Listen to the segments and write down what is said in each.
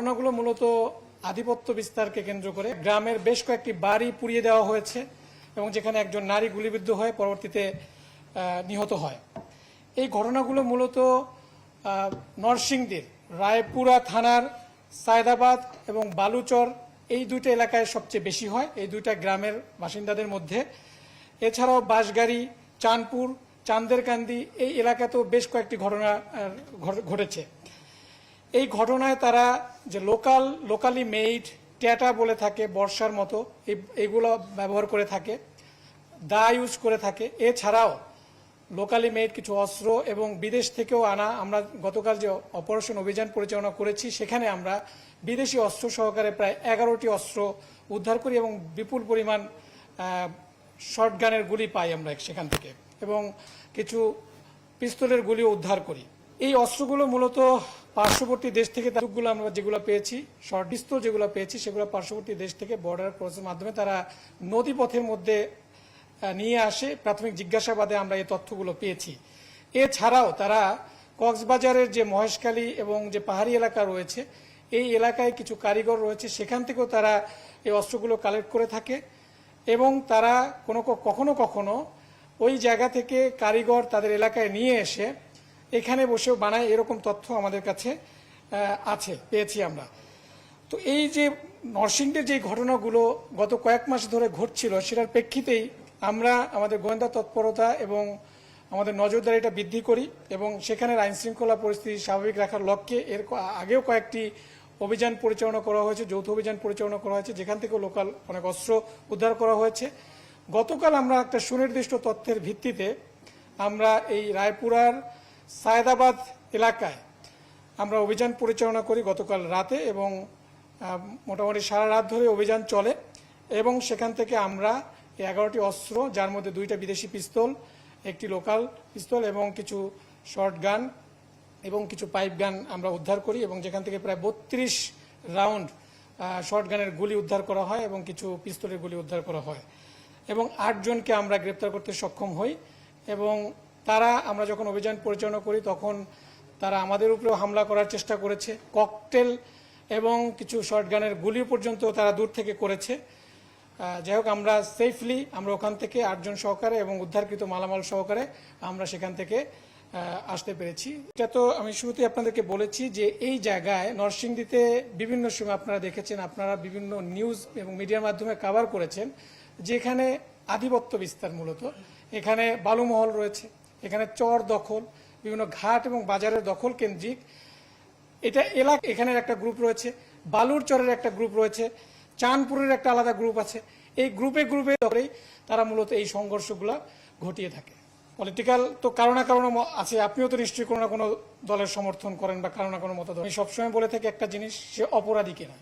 ঘটনাগুলো মূলত আধিপত্য বিস্তারকে কেন্দ্র করে গ্রামের বেশ কয়েকটি বাড়ি পুড়িয়ে দেওয়া হয়েছে এবং যেখানে একজন নারী গুলিবিদ্ধ হয়ে পরবর্তীতে নিহত হয়। এই ঘটনাগুলো মূলত নরসিংদীর রায়পুরা থানার সায়দাবাদ এবং বালুচর এই দুইটা এলাকায় সবচেয়ে বেশি হয়, এই দুইটা গ্রামের বাসিন্দাদের মধ্যে। এছাড়াও বাঁশগাড়ি, চাঁদপুর, চান্দেরকান্দি এই এলাকাতেও বেশ কয়েকটি ঘটনা ঘট- ঘটেছে। এই ঘটনায় তারা যে লোকাল লোকালি মেইড ট্যাটা বলে থাকে, বর্ষার মতো এইগুলো ব্যবহার করে থাকে দা ইউজ করে থাকে। এছাড়াও লোকালি মেড কিছু অস্ত্র এবং বিদেশ থেকেও আনা, আমরা গতকাল যে অপারেশন অভিযান পরিচালনা করেছি, সেখানে আমরা বিদেশি অস্ত্র সহকারে প্রায় এগারোটি অস্ত্র উদ্ধার করি এবং বিপুল পরিমাণ শর্ট গানের গুলি পাই আমরা সেখান থেকে এবং কিছু পিস্তলের গুলিও উদ্ধার করি। এই অস্ত্রগুলো মূলত পার্শ্ববর্তী দেশ থেকে তারগুলো আমরা যেগুলো পেয়েছি শর্ট পিস্তল যেগুলো পেয়েছি, সেগুলো পার্শ্ববর্তী দেশ থেকে বর্ডার ক্রসের মাধ্যমে তারা নদীপথের মধ্যে নিয়ে আসে। প্রাথমিক জিজ্ঞাসাবাদে আমরা এই তথ্যগুলো পেয়েছি। এছাড়াও তারা কক্সবাজারের যে মহেশখালী এবং যে পাহাড়ি এলাকা রয়েছে, এই এলাকায় কিছু কারিগর রয়েছে। সেখান থেকেও তারা এই অস্ত্রগুলো কালেক্ট করে থাকে এবং তারা কোনো কখনো কখনো ওই জায়গা থেকে কারিগর তাদের এলাকায় নিয়ে এসে এখানে বসেও বানায় এরকম তথ্য আমাদের কাছে আছে, পেয়েছি আমরা। তো এই যে নরসিংদের যে ঘটনাগুলো গত কয়েক মাস ধরে ঘটছিল, সেটার প্রেক্ষিতেই আমরা আমাদের গোয়েন্দা তৎপরতা এবং আমাদের নজরদারিটা বৃদ্ধি করি এবং সেখানের আইন শৃঙ্খলা পরিস্থিতি স্বাভাবিক রাখার লক্ষ্যে এর আগেও কয়েকটি অভিযান পরিচালনা করা হয়েছে, যৌথ অভিযান পরিচালনা করা হয়েছে, যেখান থেকে লোকাল অনেক অস্ত্র উদ্ধার করা হয়েছে। গতকাল আমরা একটা সুনির্দিষ্ট তথ্যের ভিত্তিতে আমরা এই রায়পুরার সায়দাবাদ এলাকায় আমরা অভিযান পরিচালনা করি গতকাল রাতে এবং মোটামুটি সারা রাত ধরে অভিযান চলে এবং সেখান থেকে আমরা এগারোটি অস্ত্র, যার মধ্যে দুইটা বিদেশি পিস্তল, একটি লোকাল পিস্তল এবং কিছু শর্ট গান এবং কিছু পাইপ গান আমরা উদ্ধার করি এবং যেখান থেকে প্রায় বত্রিশ রাউন্ড শর্ট গানের গুলি উদ্ধার করা হয় এবং কিছু পিস্তলের গুলি উদ্ধার করা হয় এবং আটজনকে আমরা গ্রেপ্তার করতে সক্ষম হই এবং তারা, আমরা যখন অভিযান পরিচালনা করি, তখন তারা আমাদের উপরেও হামলা করার চেষ্টা করেছে। ককটেল এবং কিছু শর্টগানের গুলি পর্যন্ত তারা দূর থেকে করেছে। যাই হোক, আমরা সেফলি আমরা ওখান থেকে আটজন সহকারে এবং উদ্ধারকৃত মালামাল সহকারে আমরা সেখান থেকে আসতে পেরেছি। এটা তো আমি শুরুতেই আপনাদেরকে বলেছি যে এই জায়গায় নরসিংদীতে বিভিন্ন সময় আপনারা দেখেছেন, আপনারা বিভিন্ন নিউজ এবং মিডিয়ার মাধ্যমে কভার করেছেন, যেখানে আধিপত্য বিস্তার মূলত। এখানে বালুমহল রয়েছে এখানে চর দখল, বিভিন্ন ঘাট এবং বাজারের দখল কেন্দ্রিক। এটা এলাকা, এখানের একটা গ্রুপ রয়েছে। বালুর চরের একটা গ্রুপ রয়েছে। চাঁদপুরের একটা আলাদা গ্রুপ আছে। এই গ্রুপে গ্রুপে ধরেই তারা মূলত এই সংঘর্ষগুলো ঘটিয়ে থাকে। পলিটিক্যাল তো কারও না কারও আছে। আপনিও তো নিশ্চয়ই কোনো না কোনো দলের সমর্থন করেন বা কারও না কোনো মতো আমি সবসময় বলে থাকি একটা জিনিস, সে অপরাধী কিনা?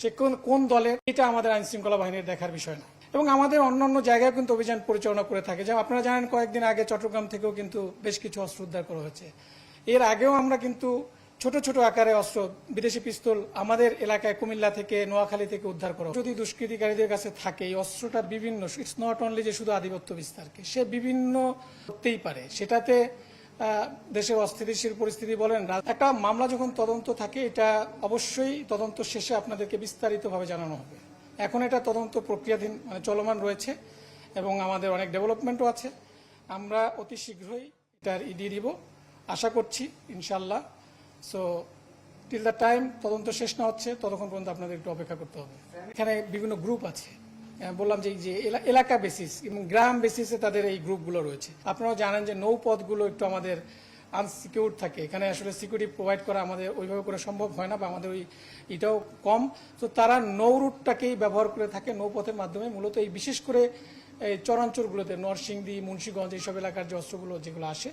সে কোন কোন দলের? এটা আমাদের আইনশৃঙ্খলা বাহিনীর দেখার বিষয় না। এবং আমাদের অন্য অন্য জায়গায় কিন্তু অভিযান পরিচালনা করে থাকে। যেমন আপনারা জানেন, কয়েকদিন আগে চট্টগ্রাম থেকেও কিন্তু বেশ কিছু অস্ত্র উদ্ধার করা হয়েছে। এর আগেও আমরা কিন্তু ছোট ছোট আকারে অস্ত্র, বিদেশি পিস্তল আমাদের এলাকায় কুমিল্লা থেকে, নোয়াখালী থেকে উদ্ধার করা যদি দুষ্কৃতিকারীদের কাছে থাকে, এই অস্ত্রটা বিভিন্ন ইটস নট অনলি যে শুধু আধিপত্য বিস্তারকে, সে বিভিন্ন করতেই পারে। সেটাতে দেশের অস্থিতিশীল পরিস্থিতি বলেন একটা মামলা যখন তদন্ত থাকে, এটা অবশ্যই তদন্ত শেষে আপনাদেরকে বিস্তারিতভাবে জানানো হবে। এখন এটা তদন্ত প্রক্রিয়াধীন মানে চলমান রয়েছে এবং আমাদের অনেক ডেভেলপমেন্টও আছে। আমরা অতি শীঘ্রই এটার ইডি দিব। আশা করছি ইনশাল্লাহ সো টিল দ্য টাইম তদন্ত শেষ না হচ্ছে, ততক্ষণ পর্যন্ত আপনাদের একটু অপেক্ষা করতে হবে। এখানে বিভিন্ন গ্রুপ আছে। বললাম যে যে এলা- এলাকা বেসিস এবং গ্রাম বেসিসে তাদের এই গ্রুপগুলো রয়েছে। আপনারাও জানেন যে নৌপথগুলো একটু আমাদের আনসিকিউর থাকে। এখানে আসলে সিকিউরিটি প্রোভাইড করা আমাদের ওইভাবে করে সম্ভব হয় না বা আমাদের ওই এটাও কম। তো তারা নৌ রুটটাকেই ব্যবহার করে থাকে নৌপথের মাধ্যমে। মূলত এই বিশেষ করে এই চরাঞ্চলগুলোতে, নরসিংদী, মুন্সীগঞ্জ, এইসব এলাকার যে অস্ত্রগুলো, যেগুলো আসে